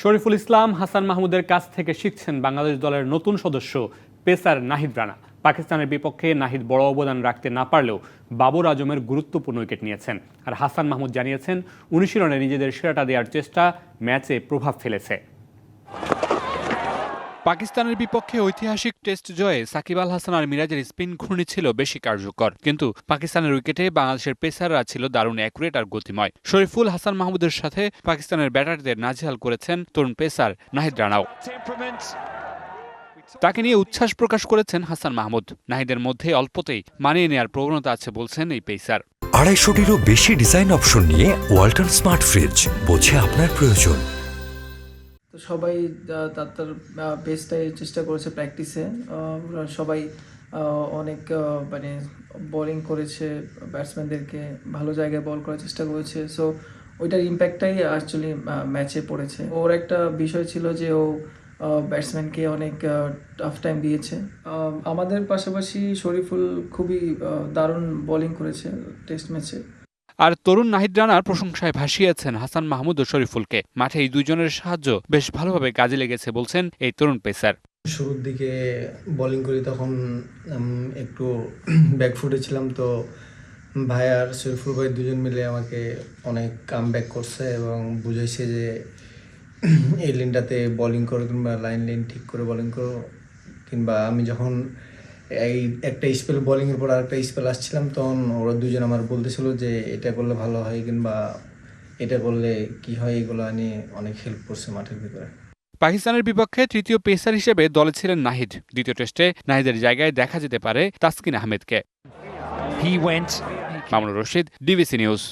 শরীফুল ইসলাম হাসান মাহমুদের কাছ থেকে শিখছেন বাংলাদেশ দলের নতুন সদস্য পেসার নাহিদ রানা। পাকিস্তানের বিপক্ষে নাহিদ বড় অবদান রাখতে না পারলেও বাবর আজমের গুরুত্বপূর্ণ উইকেট নিয়েছেন। আর হাসান মাহমুদ জানিয়েছেন অনুশীলনে নিজেদের সেরাটা দেওয়ার চেষ্টা ম্যাচে প্রভাব ফেলেছে। পাকিস্তানের বিপক্ষে ঐতিহাসিক টেস্ট জয়ে সাকিব আল হাসান আর মিরাজের স্পিন ঘূর্ণি ছিল বেশি কার্যকর। কিন্তু পাকিস্তানের উইকেটে বাংলাদেশের পেসাররা ছিল দারুণ অ্যাকুরেট আর গতিময়। শরীফুল হাসান মাহমুদের সাথে পাকিস্তানের ব্যাটারদের নাজেহাল করেছেন তরুণ পেসার নাহিদ রানাও তাকে নিয়ে উচ্ছ্বাস প্রকাশ করেছেন হাসান মাহমুদ। নাহিদের মধ্যে অল্পতেই মানিয়ে নেয়ার প্রবণতা আছে বলছেন এই পেসার। আড়াইশোটিরও বেশি ডিজাইন অপশন নিয়ে ওয়ালটন স্মার্ট ফ্রিজ বোঝে আপনার প্রয়োজন। তো সবাই তার তার বেস্টটাই চেষ্টা করেছে প্র্যাকটিসে সবাই অনেক মানে বোলিং করেছে ব্যাটসম্যানদেরকে ভালো জায়গায় বল করার চেষ্টা করেছে। সো ওইটার ইম্প্যাক্টটাই অ্যাকচুয়ালি ম্যাচে পড়েছে। ওর একটা বিষয় ছিল যে ও ব্যাটসম্যানকে অনেক টাফ টাইম দিয়েছে। আমাদের পাশাপাশি শরীফুল খুবই দারুণ বোলিং করেছে টেস্ট ম্যাচে আর তরুণ নাহিদ রানার প্রশংসায় ভাসিয়েছেন হাসান মাহমুদ ও শরীফুলকে। মাঠে এই দুজনের সাহায্য বেশ ভালোভাবে কাজে লেগেছে বলছেন এই তরুণ পেসার। শুরুর দিকে বোলিং করি তখন একটু ব্যাকফুটে ছিলাম তো ভাই আর শরীফুল ভাই দুজন মিলে আমাকে অনেক কাম ব্যাক করছে এবং বুঝেছে যে এই লিনটাতে বোলিং করো কিংবা লাইন লাইন ঠিক করে বোলিং করো, কিংবা আমি যখন এই একটা স্পেল বোলিংয়ের পর আরেকটা স্পেল আসছিলাম তখন ওরা দুজন আমার বলতেছিল যে এটা করলে ভালো হয় কিংবা এটা করলে কি হয় এগুলো নিয়ে অনেক হেল্প করছে মাঠের ভিতরে। পাকিস্তানের বিপক্ষে তৃতীয় পেসার হিসেবে দলে ছিলেন নাহিদ। দ্বিতীয় টেস্টে নাহিদের জায়গায় দেখা যেতে পারে তাসকিন আহমেদকে। Went. Mamunur Rashid DBC News